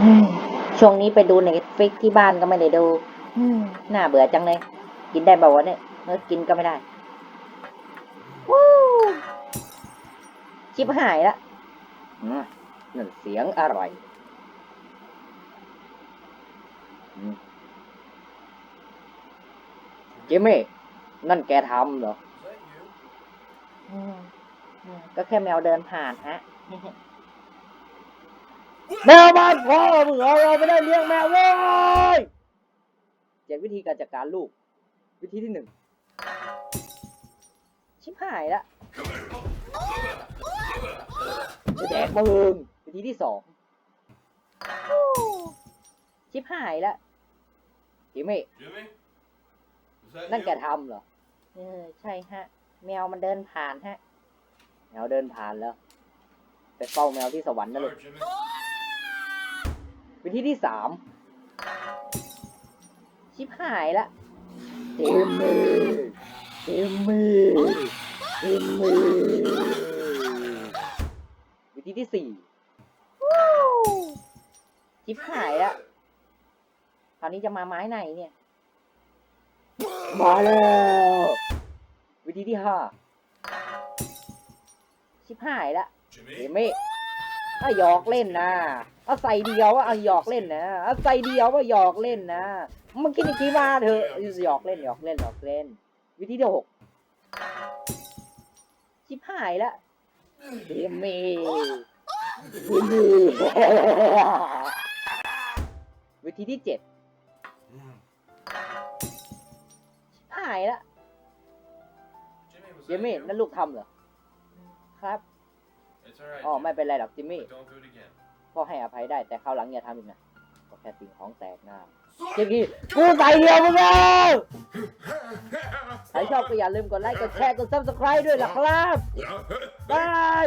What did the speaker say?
อืมช่วงนี้ไปดูเน็ตฟิกที่บ้านก็ไม่ได้ดูอืมน่าเบื่อจังเลย กินได้เปล่าวะเนี่ยเออกินก็ไม่ได้วู้ชิบหายละอืมนั่นเสียงอะไรอืมจิมมี่นั่นแกทำเหรออืมอืมก็แค่แมวเดินผ่านฮะ แมวบ้านพ่อมึงเหรอเราไม่ได้เลี้ยงแมวเว้ยเจ็ดวิธีการจัดการลูก วิธีที่หนึ่งชิบหายละแดกมึงวิธีที่สองชิบหายละจิมมี่ Jimmy? Is that นั่น you? แกทำเหรอเออใช่ฮะ แมวมันเดินผ่านฮะ แมวเดินผ่านแล้ว ไปเฝ้าแมวที่สวรรค์นั่นเลย Sorry, Jimmy. วิธีที่สามชิบหายละเจมมี่เจมมี่เจมมี่วิธีที่สี่ชิบหายละคราวนี้จะมาไม้ไหนเนี่ย มาแล้ว วิธีที่ห้าชิบหายละเจ Jimmy? มี่เอาหยอกเล่นนะ อาใส่เดียวว่าเอาหยอกเล่นนะเอาใส่เดียวว่าหยอกเล่นนะมึงคิดอีกทีว่าเถอะหยอกเล่นหยอกเล่นหยอกเล่น วิธีที่หกชิบหายละเจมี่เจมี่วิธีที่เจ็ด Mm. ชิบหายละ Jimmy, was เจมี่ that นั่น you? ลูกทำเหรอ ครับ It's alright. อ๋อ Jimmy, ไม่เป็นไรหรอกจิมมี่ but don't do it again. พ่อให้อภัยได้แต่คราวหลังอย่าทำอีกนะก็แค่สิ่งของแตกหน้าเจ๊กี้กูใส่เดียวมึงแล้วใครชอบก็อย่าลืมกดไลค์กดแชร์กด subscribe ด้วยล่ะครับบาย